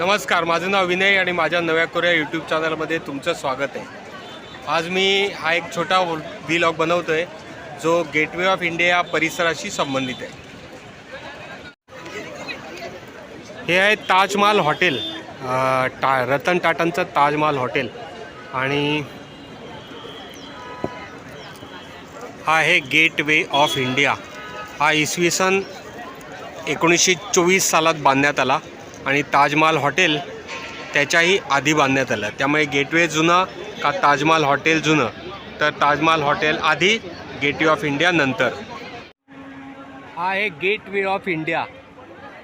नमस्कार माझं नाव विनय आणि माझ्या नव्या कोऱ्या यूट्यूब चॅनलमध्ये तुमचं स्वागत आहे. आज मी हा एक छोटा व्लॉग बनवतो आहे जो गेटवे ऑफ इंडिया परिसराशी संबंधित आहे. हे आहे ताजमहाल हॉटेल टा रतन टाटांचं ताजमहाल हॉटेल. आणि हा आहे गेटवे ऑफ इंडिया हा इसवी सन एकोणीसशे चोवीस सालात बांधण्यात आला. आणि ताजमहाल हॉटेल त्याच्याही आधी बांधण्यात आलं. त्यामुळे गेटवे जुनं का ताजमहाल हॉटेल जुनं? तर ताजमहाल हॉटेल आधी गेटवे ऑफ इंडिया नंतर. हा आहे गेटवे ऑफ इंडिया.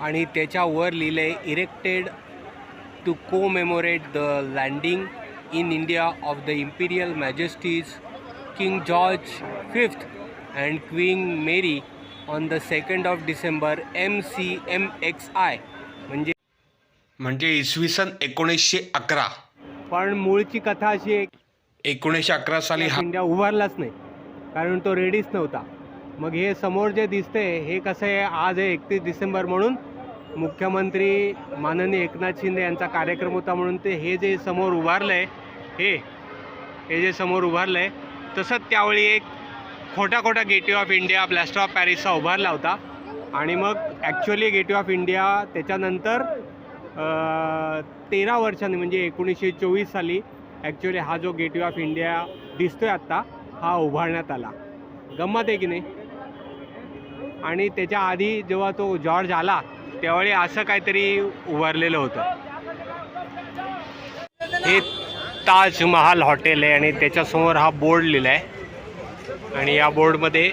आणि त्याच्यावर लिहिलं आहे erected to commemorate the landing in India of the imperial majesties King George fifth and Queen Mary on the second of December M C M X I म्हणजे इसवी सन एकोणीसशे अकरा. पण मूळची कथा अशी आहे एकोणीसशे अकरा साली हा इंडिया उभारलाच नाही. कारण तो रेडीच नव्हता. मग हे समोर जे दिसते हे कसं आहे? आज आहे एकतीस डिसेंबर म्हणून मुख्यमंत्री माननीय एकनाथ शिंदे यांचा कार्यक्रम होता म्हणून ते हे जे समोर उभारलं आहे हे हे जे समोर उभारलं आहे तसंच त्यावेळी एक खोटा खोटा Gateway of India plaster of पॅरिसचा उभारला होता. आणि मग ॲक्च्युली गेटवे ऑफ इंडिया त्याच्यानंतर तेरा वर्षांनी म्हणजे एकोणीसशे चोवीस साली ॲक्च्युली हा जो गेटवे ऑफ इंडिया दिसतोय आत्ता हा उभारण्यात आला. गंमत आहे की नाही? आणि त्याच्या आधी जेव्हा तो जॉर्ज आला त्यावेळी असं काहीतरी उभारलेलं होतं. हे ताजमहाल हॉटेल आहे आणि त्याच्यासमोर हा बोर्ड लिहिला आहे. आणि या बोर्डमध्ये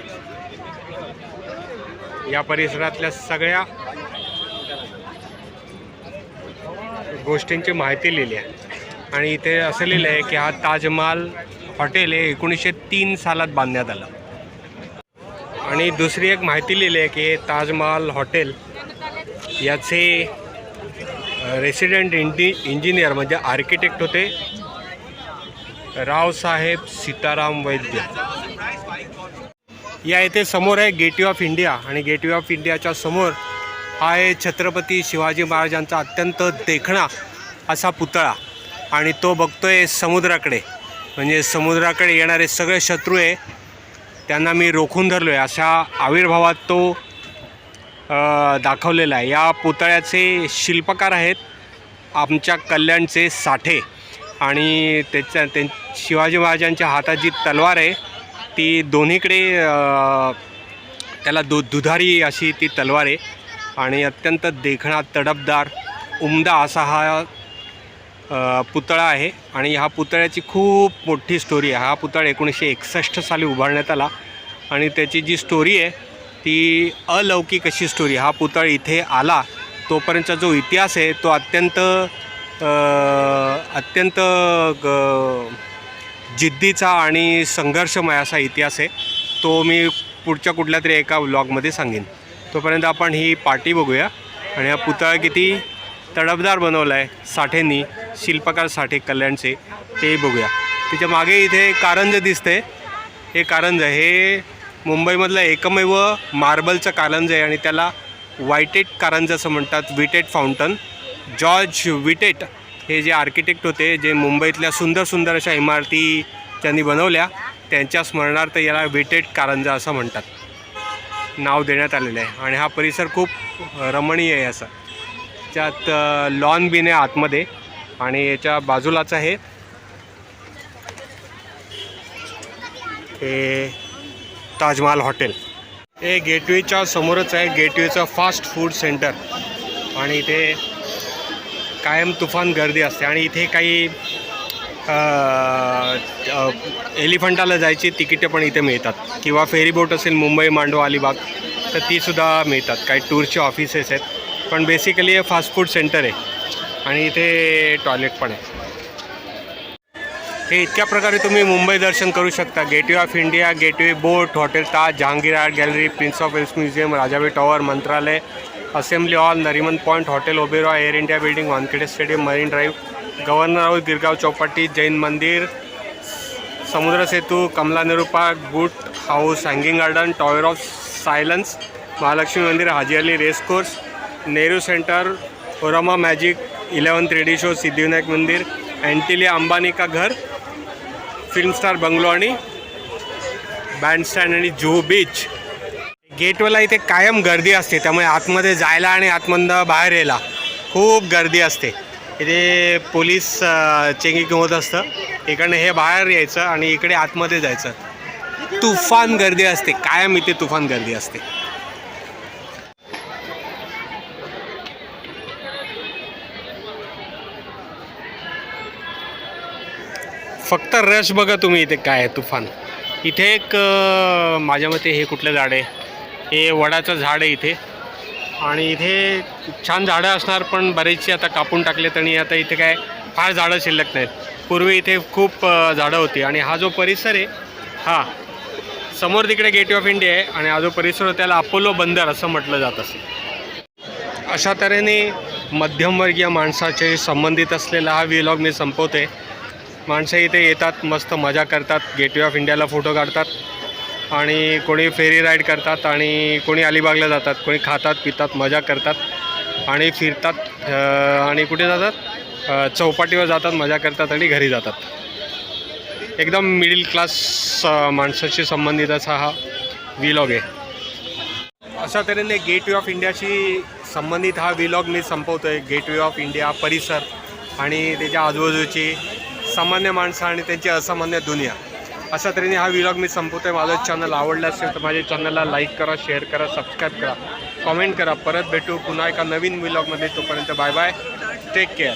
या परिसरातल्या सगळ्या गोष्टींची माहिती लिहिली आहे. आणि इथे असं लिहिलं आहे की हा ताजमहाल हॉटेल हे एकोणीसशे तीन सालात बांधण्यात आलं. आणि दुसरी एक माहिती लिहिली आहे की हे ताजमहाल हॉटेल याचे रेसिडेंट इंटि इंजिनियर म्हणजे आर्किटेक्ट होते रावसाहेब सीताराम वैद्य. या इथे समोर आहे गेटवे ऑफ इंडिया आणि गेटवे ऑफ इंडियाच्या समोर हा आहे छत्रपती शिवाजी महाराजांचा अत्यंत देखणा असा पुतळा. आणि तो बघतोय समुद्राकडे. म्हणजे समुद्राकडे येणारे सगळे शत्रू आहे त्यांना मी रोखून धरलो आहे अशा आविर्भावात तो दाखवलेला आहे. या पुतळ्याचे शिल्पकार आहेत आमच्या कल्याणचे साठे. आणि त्याच्या त्यां शिवाजी महाराजांच्या हातात जी तलवार आहे ती दोन्हीकडे त्याला दु दुधारी अशी ती तलवार आहे. आणि अत्यंत देखणा तडपदार उमदा असा हा पुतळा आहे. आणि ह्या पुतळ्याची खूप मोठी स्टोरी आहे. हा पुतळा एकोणीसशे एकसष्ट साली उभारण्यात आला. आणि त्याची जी स्टोरी आहे ती अलौकिक अशी स्टोरी हा पुतळा इथे आला. तोपर्यंतचा जो इतिहास आहे तो अत्यंत अत्यंत ग जिद्दीचा आणि संघर्षमय असा इतिहास आहे. तो मी पुढच्या कुठल्या तरी एका व्लॉगमध्ये सांगेन. तोपर्यंत आपण ही पाटी बघूया. आणि हा पुतळा किती तडफदार बनवला आहे साठेंनी शिल्पकार साठे कल्याणचे ते बघूया. त्याच्यामागे इथे कारंज दिसते हे कारंज हे मुंबईमधलं एकमेव मार्बलचं कारंज आहे आणि त्याला व्हायटेट कारंज असं म्हणतात विटेट फाउंटन. जॉर्ज विटेट हे जे आर्किटेक्ट होते जे मुंबईतल्या सुंदर सुंदर अशा इमारती त्यांनी बनवल्या त्यांच्या स्मरणार्थ याला विटेट कारंजा असं म्हणतात. नाव देण्यात आलेलं आहे. आणि हा परिसर खूप रमणीय आहे असा. त्यात लॉन बीन आहे आतमध्ये. आणि याच्या बाजूलाच आहे. हे ताजमहाल हॉटेल. हे गेटवेच्या समोरच आहे. गेटवेचं फास्ट फूड सेंटर. आणि इथे कायम तुफान गर्दी असते. आणि इथे काही एलिफंटाला जायची तिकिटे पण इथे मिळतात. किंवा फेरीबोट असेल मुंबई मांडवा अलिबाग तर तीसुद्धा मिळतात. काही टूरचे ऑफिसेस आहेत. पण बेसिकली हे फास्ट फूड सेंटर आहे. आणि इथे टॉयलेट पण आहे. हे इतक्या प्रकारे तुम्ही मुंबई दर्शन करू शकता. Gateway of India Gateway boat hotel Taj Jehangir Art Gallery Prince of Wales Museum राजावे tower Mantralaya assembly hall Nariman Point hotel Oberoi Air India building Wankhede Stadium Marine Drive Governor House Girgaon Chowpatty Jain मंदिर Samudra Setu Kamala Nehru Park Boot House Hanging Garden Tower of Silence Mahalakshmi मंदिर Haji Ali race course Nehru Centre ओरामा magic eleven three D show Siddhivinayak मंदिर अँटिलिया अंबानी का घर film star bungalow आणि बँडस्टँड आणि Juhu beach गेटवेला इथे कायम गर्दी असते त्यामुळे आतमध्ये जायला आणि आतमधनं बाहेर यायला खूप गर्दी असते. इथे पोलीस चेकिंग होत असतं. इकडनं हे बाहेर यायचं आणि इकडे आतमध्ये जायचं. तुफान गर्दी असते. कायम इथे तुफान गर्दी असते. फक्त रश बघा तुम्ही इथे काय आहे तुफान. इथे एक माझ्या मते हे कुठलं झाड आहे. हे वडाचं झाड आहे इथे. आणि इथे छान झाडं असणार पण बरेचशी आता कापून टाकलेत आणि आता इथे काय फार झाडं शिल्लक नाहीत. पूर्वी इथे खूप झाडं होती आणि हा जो परिसर आहे हा समोर तिकडे गेट ऑफ इंडिया आहे आणि हा जो परिसर त्याला अपोलो बंदर असं म्हटलं जात असे. अशा तऱ्हेने मध्यमवर्गीय माणसाचे संबंधित असलेला हा व्हिलॉग मी संपवते माणसं इथे येतात मस्त मजा करतात गेटवे ऑफ इंडियाला फोटो काढतात. आणि कोणी फेरी राईड करतात आणि कोणी अलिबागला जातात कोणी खातात पितात मजा करतात आणि फिरतात आणि कुठे जातात? चौपाटीवर जातात मजा करतात आणि घरी जातात. एकदम मिडल क्लास माणसाशी संबंधित असा हा विलॉग आहे. अशा तऱ्हेने गेटवे ऑफ इंडियाशी संबंधित हा विलॉग मी संपवतो आहे गेटवे ऑफ इंडिया परिसर आणि त्याच्या आजूबाजूची सामान्य माणसं आणि त्यांची असामान्य दुनिया. अशा तऱ्हेने हा व्लॉग मी संपवतो आहे माझं चॅनल आवडलं असेल तर माझ्या चॅनलला लाईक करा शेअर करा सबस्क्राईब करा. कॉमेंट करा. परत भेटू पुन्हा एका नवीन व्लॉगमध्ये तोपर्यंत बाय बाय टेक केअर